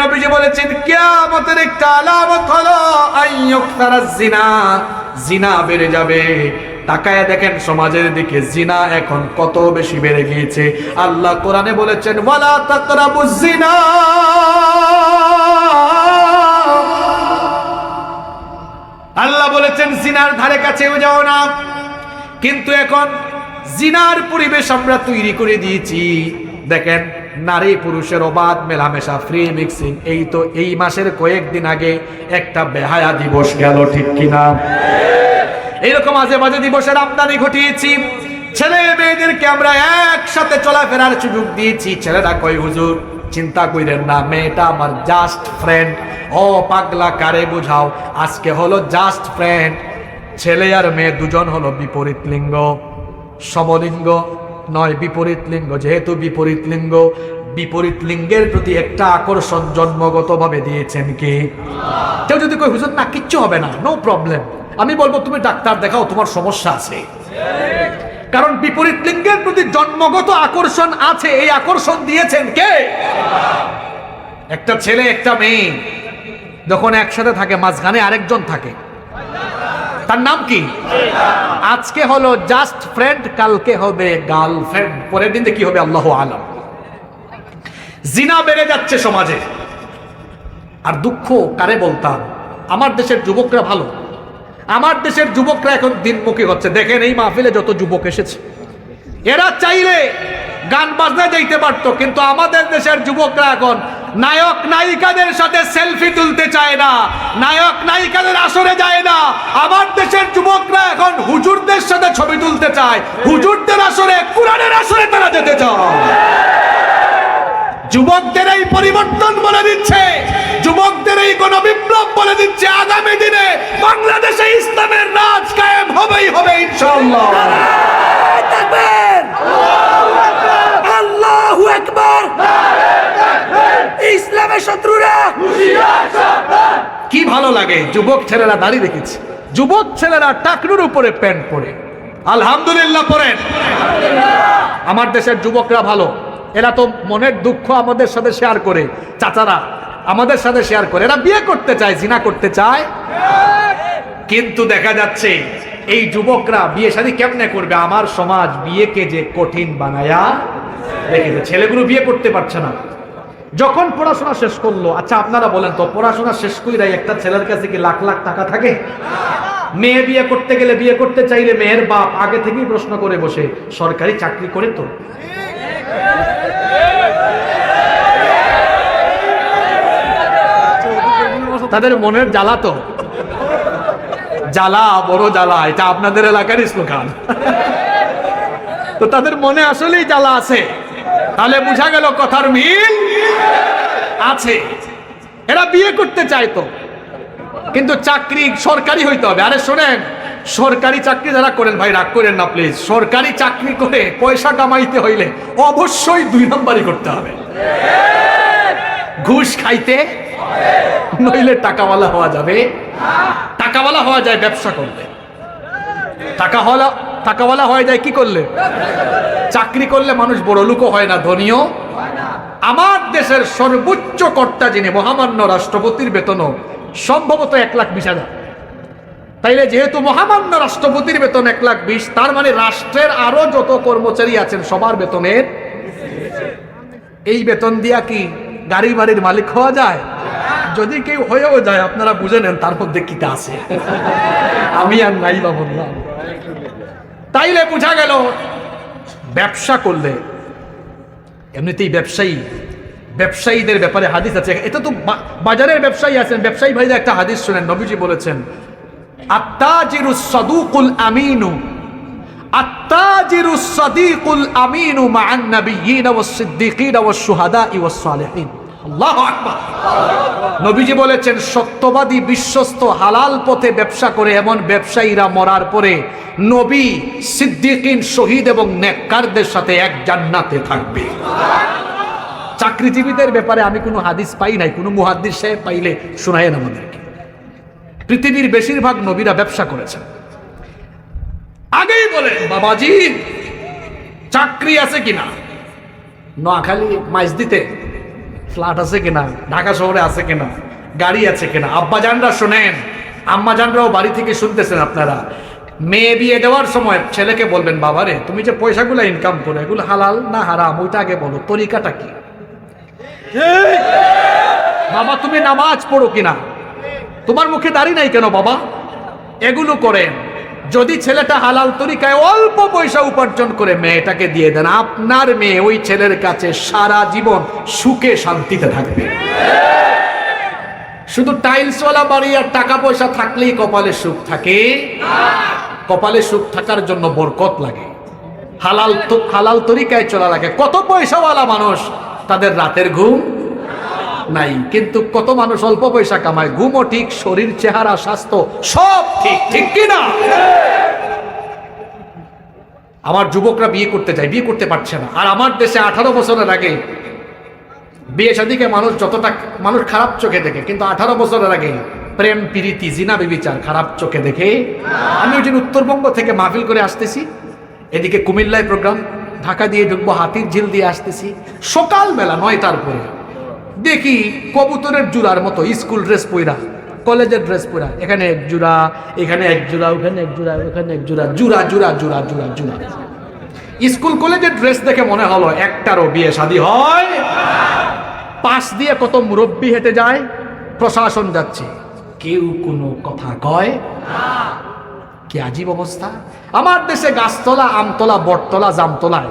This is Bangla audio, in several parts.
নবীজি বলেছেন, কিয়ামতের একটা আলামত হলো আইয়ুকতারাজ জিনা জিনা বেড়ে যাবে। তাকায় দেখেন সমাজের দিকে জিনা এখন কত বেশি বেড়ে গিয়েছে। আল্লাহ কোরআনে বলেছেন, ওয়ালা তাকরাবুজ জিনা আল্লাহ বলেছেন জিনার ধারে কাছেও যাও না। কিন্তু এখন জিনার পরিবেশ আমরা তৈরি করে দিয়েছি। দেখেন নারী পুরুষের অবাধ মেলামেশা ফ্রি মিক্সিং এই তো এই মাসের কয়েকদিন আগে একটা বেহায়া দিবস গেল, ঠিক কিনা? এইরকম মাঝে মাঝে দিবসের আমদানি ঘটিয়েছি। ছেলে মেয়েদেরকে আমরা একসাথে চলাফেরার সুযোগ দিয়েছি। ছেলেরা কই হুজুর, চিন্তা কইরেন না, মেয়েটা আমার জাস্ট ফ্রেন্ড ও পাগলা, কারে বুঝাও? আজকে হলো জাস্ট ফ্রেন্ড ছেলে আর মেয়ে দুজন হলো বিপরীত লিঙ্গ, সমলিঙ্গ। নয় বিপরীত লিঙ্গ, যেহেতু বিপরীত লিঙ্গ, বিপরীত লিঙ্গের প্রতি একটা আকর্ষণ জন্মগতভাবে দিয়েছেন কি? কেউ যদি কই হুজুর, না, কিচ্ছু হবে না নো প্রবলেম আমি বলব, তুমি ডাক্তার, দেখাও, তোমার সমস্যা আছে। কারণ বিপরীত লিঙ্গের প্রতি জন্মগত আকর্ষণ আছে, এই আকর্ষণ দিয়েছেন কে? একটা ছেলে, একটা মেয়ে, যখন একসাথে থাকে, মাঝখানে আরেকজন থাকে তার নাম কি? আজকে হলো জাস্ট ফ্রেন্ড কালকে হবে গার্লফ্রেন্ড পরের দিন কি হবে আল্লাহ আলম। জিনা বেড়ে যাচ্ছে সমাজে। আর দুঃখ কারে বলতাম? আমার দেশের যুবকরা ভালো। আমার দেশের যুবকরা এখন দিনমুখী হচ্ছে। দেখেন এই মাহফিলে যত যুবক এসেছে। এরা চাইলে গান বাজনা যাইতে পারতো কিন্তু আমাদের দেশের যুবকরা এখন নায়ক নায়িকাদের সাথে সেলফি তুলতে চায় না। নায়ক নায়িকাদের আসরে যায় না। আমার দেশের যুবকরা এখন হুজুরদের সাথে ছবি তুলতে চায়। হুজুরদের আসরে, কোরআনের আসরে তারা যেতে চায়। যুবকদের এই পরিবর্তন বলে দিচ্ছে। যুবকদের এই কোন বিপ্লব বলে দিচ্ছে। আগামী দিনে বাংলাদেশে ইসলামের রাজ কায়েম হবেই হবে, ইনশাআল্লাহ আল্লাহু আকবার ইসলামের শত্রুরা! কি ভালো লাগে, যুবক ছেলেরা দাড়ি রেখেছে যুবক ছেলেরা টাকনুর উপরে প্যান্ট পরে। আলহামদুলিল্লাহ পরেন। আমার দেশের যুবকরা ভালো। এরা তো মনের দুঃখ আমাদের সাথে শেয়ার করে। চাচারা, আমাদের সাথে শেয়ার করে। এরা বিয়ে করতে চায়, জিনা করতে চায়। কিন্তু দেখা যাচ্ছে, এই যুবকরা বিয়ে শাদী কেমনে করবে? আমার সমাজ বিয়েকে যে কঠিন বানায়া রেখেছে। ছেলেগুলো বিয়ে করতে পারছে না। যখন পড়াশোনা শেষ করল আচ্ছা আপনারা বলেন তো, পড়াশোনা শেষ কইরাই একটা ছেলের কাছে কি লাখ লাখ টাকা থাকে? মেয়ে বিয়ে করতে গেলে বিয়ে করতে চাইলে মেয়ের বাপ আগে থেকেই প্রশ্ন করে বসে, সরকারি চাকরি করে তো? তাদের মনের জ্বালা তো। জ্বালা, বড় জ্বালা, এটা আপনাদের এলাকার স্লোগান। তো তাদের মনে আসলেই জ্বালা আছে। তাহলে বোঝা গেল কথার মিল আছে। এরা বিয়ে করতে চায় তো কিন্তু চাকরি সরকারি হইতে হবে। আরে শোনেন, সরকারি চাকরি যারা করেন, ভাই রাগ করেন না প্লিজ সরকারি চাকরি করে পয়সা কামাইতে হইলে অবশ্যই দুই নম্বরই করতে হবে। ঘুষ খাইতে নইলে টাকাওয়ালা হওয়া যাবে। টাকাওয়ালা হওয়া যায়, ব্যবসা করলে। টাকা হওয়া টাকাওয়ালা হয়ে যায় কি করলে? চাকরি করলে মানুষ বড় লোকও হয় না, ধনীও আমার দেশের সর্বোচ্চ কর্তা যিনি, মহামান্য রাষ্ট্রপতির বেতনও সম্ভবত এক লাখ বিশ হাজার। তাইলে যেহেতু মহামান্য রাষ্ট্রপতির বেতন এক লাখ বিশ, তার মানে রাষ্ট্রের আরও যত কর্মচারী আছেন, সবার বেতনের এই বেতন দিয়া কি গাড়ি বাড়ির মালিক হওয়া যায়? যদি কেউ হয়েও যায়, আপনারা বুঝে নেন তার মধ্যে কিটা আছে। আমি আর নাই বা বললাম। তাইলে বোঝা গেল, ব্যবসা করলে, এমনিতেই ব্যবসায়ী, ব্যবসায়ীদের ব্যাপারে হাদিস আছে। এটা তো বাজারের ব্যবসায়ী আছেন, ব্যবসায়ী ভাইরা একটা হাদিস শুনেন, নবীজি বলেছেন, আত্তাজিরু সাদুকুল আমিনু, আত্তাজিরু সাদিকুল আমিনু মা'আন নাবিয়্যিন ওয়াস সিদ্দিকিন ওয়াস শুহাদা'i ওয়াস সালিহিন। নবীজি বলেছেন, সত্যবাদী বিশ্বস্ত হালাল পথে ব্যবসা করে এমন ব্যবসায়ীরা মরার পরে নবী, সিদ্দিকিন, শহীদ এবং নেককারদের সাথে এক জান্নাতে থাকবে। চাকরিজীবীদের ব্যাপারে আমি কোনো হাদিস পাই নাই, কোনো মুহাদ্দিস সাহেব পাইলে শোনায়েন আমাদেরকে। পৃথিবীর বেশিরভাগ নবীরা ব্যবসা করেছেন। আগেই বলে বাবাজি, চাকরি আছে কিনা? নোয়াখালী মাইজ দিতে ফ্ল্যাট আছে কিনা? ঢাকা শহরে আছে কিনা? গাড়ি আছে কিনা? আব্বাজানরা শোনেন, আম্মাজানরাও বাড়ি থেকে শুনতেছেন আপনারা। মেয়ে বিয়ে দেওয়ার সময় ছেলেকে বলবেন, বাবারে, তুমি যে পয়সাগুলো ইনকাম করো, এগুলো হালাল না হারাম? ওইটা আগে বলো, তরিকাটা কি? বাবা, তুমি নামাজ পড়ো কিনা? তোমার মুখে দাড়ি নাই কেন, বাবা? এগুলো করেন যদি ছেলেটা হালাল তরিকায় অল্প পয়সা উপার্জন করে মেয়েটাকে দিয়ে দেন, আপনার মেয়ে ওই ছেলের কাছে সারা জীবন সুখে শান্তিতে থাকবে। শুধু টাইলসওয়ালা বাড়ি আর টাকা পয়সা থাকলেই কপালে সুখ থাকে। কপালে সুখ থাকার জন্য বরকত লাগে। হালাল হালাল তরিকায় চলা লাগে। কত পয়সাওয়ালা মানুষ তাদের রাতের ঘুম নাই। কিন্তু কত মানুষ অল্প পয়সা কামায়, ঘুমও ঠিক, শরীর, চেহারা, স্বাস্থ্য সব ঠিক ঠিক কি না আমার যুবকরা বিয়ে করতে চায়, বিয়ে করতে পারছে না। আর আমার দেশে আঠারো বছরের আগে বিয়ে সাদিকে মানুষ যতটা মানুষ খারাপ চোখে দেখে, কিন্তু আঠারো বছরের আগে প্রেম, প্রীতি, জিনা বিবিচার খারাপ চোখে দেখে। আমি ওই উত্তরবঙ্গ থেকে মাহফিল করে আসতেছি। এদিকে কুমিল্লায় প্রোগ্রাম ঢাকা দিয়ে ঢুকবো হাতির ঝিল দিয়ে আসতেছি। সকালবেলা নয়টার পরে দেখি কবুতরের জুড়ার মতো, স্কুল ড্রেস পইরা, কলেজের ড্রেস পরা এখানে এক জোড়া, এখানে এক জোড়া, ওখানে এক জোড়া, ওখানে এক জোড়া, জুড়া জুড়া জুড়া জুড়া জুড়া। স্কুল কলেজের ড্রেস দেখে মনে হলো একটারও বিয়ে শাদী হয়। পাশ দিয়ে কত মুরব্বী হেঁটে যায়, প্রশাসন যাচ্ছে। কেউ কোনো কথা কয়? কি আজীব অবস্থা? আমার দেশে গাছতলা, আমতলা, বটতলা, জামতলায়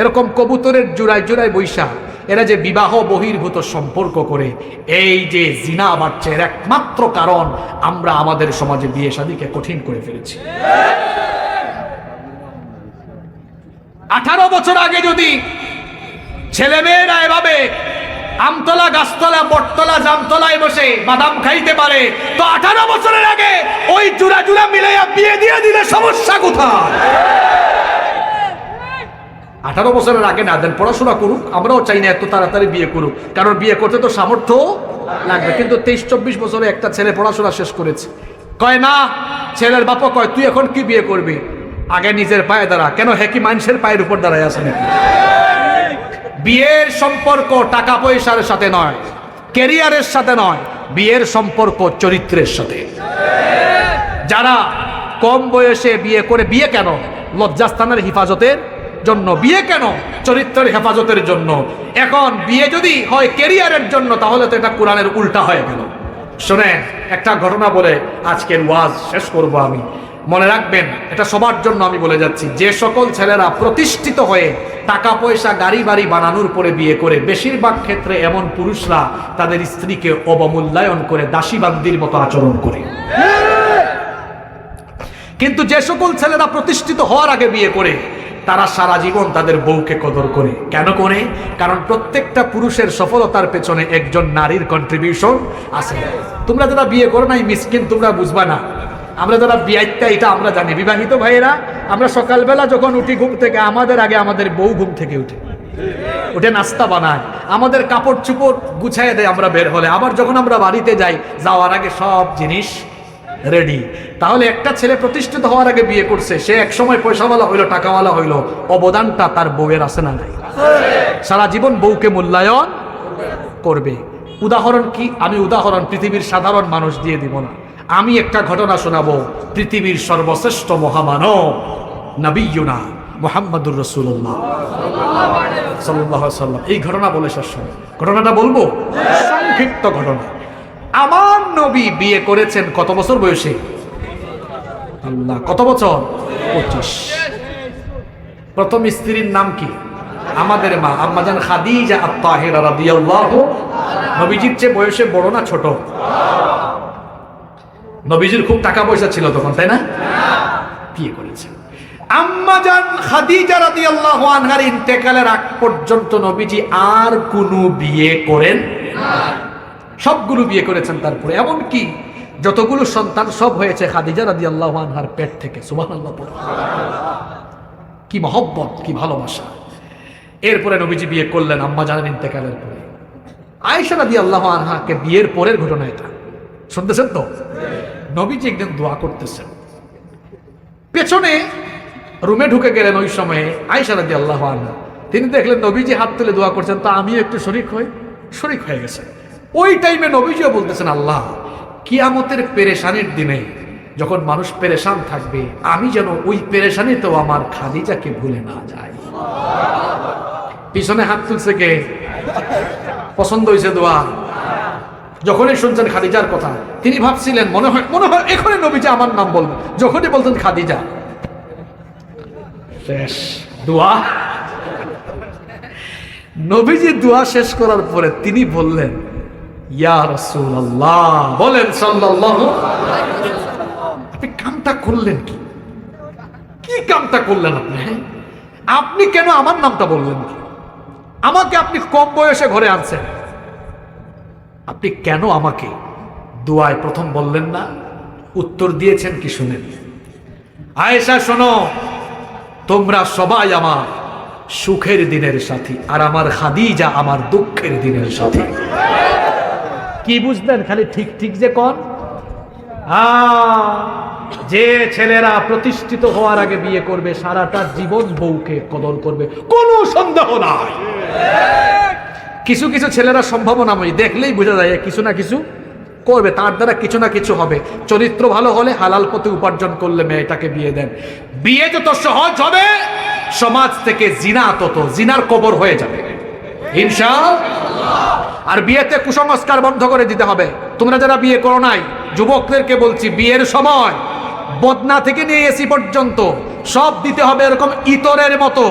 এরকম কবুতরের জোড়ায় জোড়ায় বৈশা এরা যে বিবাহ বহির্ভূত সম্পর্ক করে, এই যে জিনা বাড়ছে, এর একমাত্র কারণ আমরা আমাদের সমাজে বিয়ে শাদীকে কঠিন করে ফেলেছি। আঠারো বছর আগে যদি ছেলেমেয়েরা এভাবে আমতলা, গাছতলা, বটতলা, জামতলায় বসে বাদাম খাইতে পারে, তো আঠারো বছরের আগে ওই জুড়া জুড়া মিলাইয়া বিয়ে দিয়ে দিলে সমস্যা কোথায়? আঠারো বছরের আগে না, দেন পড়াশোনা করুক, আমরাও চাই না এত তাড়াতাড়ি বিয়ে করুক। কারণ বিয়ে করতে তো সামর্থ্য লাগবে, কিন্তু তেইশ, চব্বিশ বছরে একটা ছেলে পড়াশোনা শেষ করেছে। কয় না, ছেলের বাপা কয়, তুই এখন কি বিয়ে করবি? আগে নিজের পায়ে দাঁড়া। কেন হ্যাকি মানুষের পায়ের উপর দাঁড়ায় আছে নাকি? বিয়ের সম্পর্ক টাকা পয়সার সাথে নয় কেরিয়ারের সাথে নয়, বিয়ের সম্পর্ক চরিত্রের সাথে। যারা কম বয়সে বিয়ে করে, বিয়ে কেন? লজ্জাস্থানের হেফাজতের জন্য, বিয়ে কেন চরিত্রের হেফাজতের জন্য? এখন বিয়ে যদি হয় ক্যারিয়ারের জন্য, তাহলে তো এটা কোরআনের উল্টা হয়ে গেল। শোনেন, একটা ঘটনা বলে আজকের ওয়াজ শেষ করব আমি। মনে রাখবেন, এটা সবার জন্য আমি বলে যাচ্ছি। যে সকল ছেলেরা প্রতিষ্ঠিত হয়ে টাকা পয়সা, গাড়ি বাড়ি বানানোর পরে বিয়ে করে, বেশিরভাগ ক্ষেত্রে এমন পুরুষরা তাদের স্ত্রীকে অবমূল্যায়ন করে দাসীবান্দির মতো আচরণ করে। কিন্তু যে সকল ছেলেরা প্রতিষ্ঠিত হওয়ার আগে বিয়ে করে তারা সারা জীবন তাদের বউকে কদর করে। কেন করে? কারণ প্রত্যেকটা পুরুষের সফলতার পেছনে একজন নারীর কন্ট্রিবিউশন আছে। তোমরা যারা বিয়ে করো নাই, মিসকিন, তোমরা বুঝবা না। আমরা যারা বিয়াইত্যা এটা আমরা জানি। বিবাহিত ভাইয়েরা, আমরা সকালবেলা যখন উঠি ঘুম থেকে, আমাদের আগে আমাদের বউ ঘুম থেকে উঠে। উঠে নাস্তা বানায়। আমাদের কাপড় চুপড় গুছাইয়ে দেয় আমরা বের হলে। আবার যখন আমরা বাড়িতে যাই, যাওয়ার আগে সব জিনিস রেডি তাহলে একটা ছেলে প্রতিষ্ঠিত হওয়ার আগে বিয়ে করছে, সে এক সময় পয়সাওয়ালা হইল, টাকাওয়ালা হইল, অবদানটা তার বউয়ের আছে না নাই? সারা জীবন বউকে মূল্যায়ন করবে। উদাহরণ কি? আমি উদাহরণ, পৃথিবীর সাধারণ মানুষ দিয়ে দিব না। আমি একটা ঘটনা শোনাবো, পৃথিবীর সর্বশ্রেষ্ঠ মহামানব, নবীনা মোহাম্মদুর রসুল্লাহ সাল্লাহ সাল্লাম এই ঘটনা বলে শেষ ঘটনাটা বলব? সংক্ষিপ্ত ঘটনা। আমার নবী বিয়ে করেছেন কত বছর বয়সে? আল্লাহ, কত বছর? পঁচিশ। প্রথম স্ত্রীর নাম কি? আমাদের মা, আম্মাজান খাদিজা আত্মাহিরা রাদিয়াল্লাহু নবীজির চেয়ে বয়সে বড় না ছোট? নবীজির খুব টাকা পয়সা ছিল তখন, তাই না? বিয়ে করেছে। আম্মাজান খাদিজা রাদিয়াল্লাহু আনহার ইন্তেকালের আগ পর্যন্ত নবীজি আর কোনো বিয়ে করেন সবগুলো বিয়ে করেছেন তারপরে। এমন কি যতগুলো সন্তান সব হয়েছে খাদিজা রাদিয়াল্লাহু আনহার পেট থেকে, সুবহানাল্লাহ পড়ো। কি মহব্বত, কি ভালোবাসা। এরপরে নবীজি বিয়ে করলেন আম্মা জানেন ইন্তেকালের পরে। আয়েশা আল্লাহ আনহাকে বিয়ের পরের ঘটনা এটা। শুনতেছেন তো? নবীজি একদিন দোয়া করতেছেন। পেছনে রুমে ঢুকে গেলেন ওই সময়ে আয়সা রাদি আল্লাহ আনহা। তিনি দেখলেন নবীজি হাত তুলে দোয়া করছেন, তা আমিও একটু শরিক হই? শরিক হয়ে গেছে। ওই টাইমে নবীজিও বলতেছেন, আল্লাহ, কিয়ামতের পেরেশানির দিনে যখন মানুষ পেরেশান থাকবে, আমি যেন ওই পেরেশানিতেও আমার খাদিজাকে ভুলে না যাই। পিছনে হাত তুলছে কে? পছন্দ হয়েছে দোয়া? যখনই শুনছেন খাদিজার কথা, তিনি ভাবছিলেন, মনে হয় মনে হয় এখনই নবীজি আমার নাম বলবেন। যখনই বলতেন খাদিজা, শেষ দোয়া? নবীজি দোয়া শেষ করার পরে তিনি বললেন বলেন আপনি কামটা করলেন কি? কি কামটা করলেন আপনি? হ্যাঁ? আপনি কেন আমার নামটা বললেন আমাকে আপনি কম বয়সে ঘরে আনছেন। আপনি কেন আমাকে দোয়ায় প্রথম বললেন না? উত্তর দিয়েছেন কি শুনেন? আয়েশা, শোনো, তোমরা সবাই আমার সুখের দিনের সাথী আর আমার খাদিজা আমার দুঃখের দিনের সাথী। কি বুঝলেন? খালি ঠিক ঠিক যে কন? আহ, যে ছেলেরা প্রতিষ্ঠিত হওয়ার আগে বিয়ে করবে সারাটা জীবন বউকে কদর করবে। কোনো সন্দেহ নাই। কিছু কিছু ছেলেরা সম্ভাবনাময়ী দেখলেই বোঝা যায় কিছু না কিছু করবে তার দ্বারা কিছু না কিছু হবে। চরিত্র ভালো হলে হালাল পথে উপার্জন করলে মেয়েটাকে বিয়ে দেন। বিয়ে যত সহজ হবে সমাজ থেকে জিনা তত জিনার কবর হয়ে যাবে। হিংসা আর বিয়েতে কুসংস্কার বন্ধ করে দিতে হবে। তোমরা যারা বিয়ে করো নাই, যুবকদেরকে বলছি, বিয়ের সময় বদনা থেকে নিয়ে এসি পর্যন্ত সব দিতে হবে এরকম ইতরের মতো।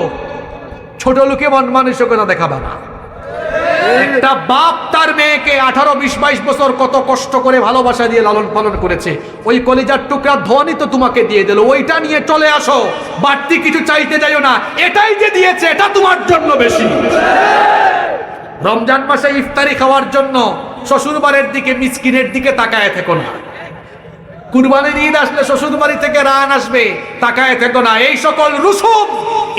ছোট লোকে মন মানসিকতা দেখাবা না। একটা বাপ তার মেয়েকে আঠারো, বিশ, বাইশ বছর কত কষ্ট করে ভালোবাসা দিয়ে লালন পালন করেছে। ওই কলিজার টুকরা ধনী তো তোমাকে দিয়ে দিল, ওইটা নিয়ে চলে আসো। বাড়তি কিছু চাইতে যাইও না, এটাই যে দিয়েছে, এটা তোমার জন্য বেশি। রমজান মাসে ইফতারি খাওয়ার জন্য শ্বশুর বাড়ির দিকে, মিসকিনের দিকে তাকায় থেকো না। কুরবানির ঈদ আসলে শ্বশুর বাড়ি থেকে রান আসবে, তাকায় থেকো না। এই সকল রুসুম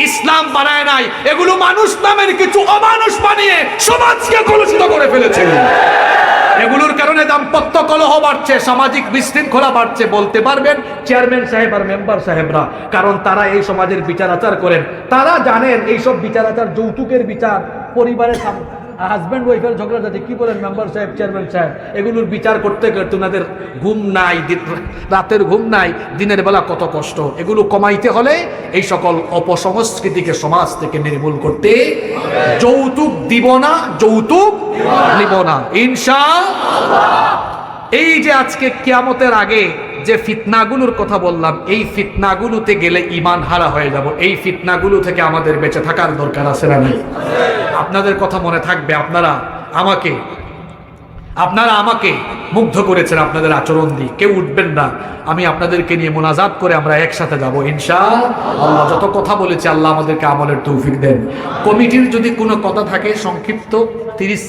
ইসলাম বানায় নাই। এগুলো মানুষ নামের কিছু অমানুষ বানিয়ে সমাজকে কলুষিত করে ফেলেছে। এগুলোর কারণে দাম্পত্য কলহ বাড়ছে, সামাজিক বিশৃঙ্খলা বাড়ছে, বলতে পারবেন চেয়ারম্যান সাহেব আর মেম্বার সাহেবরা, কারণ তারা এই সমাজের বিচার আচার করেন। তারা জানেন এইসব বিচার আচার যৌতুকের বিচার পরিবারের হাজব্যান্ড ওয়াইফের ঝগড়া যাচ্ছে কি বলেন মেম্বার সাহেব চেয়ারম্যান সাহেব? এগুলোর বিচার করতে করতে তোমাদের ঘুম নাই রাতের ঘুম নাই, দিনের বেলা কত কষ্ট। এগুলো কমাইতে হলে এই সকল অপসংস্কৃতিকে সমাজ থেকে নির্মূল করতে যৌতুক দিব না, যৌতুক নিব না। ইনশা এই যে আজকে কিয়ামতের আগে যে ফিতনাগুলোর কথা বললাম, এই ফিতনাগুলোতে গেলে ইমান হারা হয়ে যাব। এই ফিতনাগুলো থেকে আমাদের বেঁচে থাকার দরকার আছে না নাই? আপনাদের কথা মনে থাকবে, আপনারা আমাকে আপনারা আমাকে মুগ্ধ করেছেন আপনাদের আচরণ দিয়ে। কেউ উঠবেন না। আমি আপনাদেরকে নিয়ে মোনাজাত করে আমরা একসাথে যাব ইনশা আল্লাহ যত কথা বলেছি, আল্লাহ আমাদেরকে আমলের তৌফিক দেন। কমিটির যদি কোনো কথা থাকে, সংক্ষিপ্ত, তিরিশ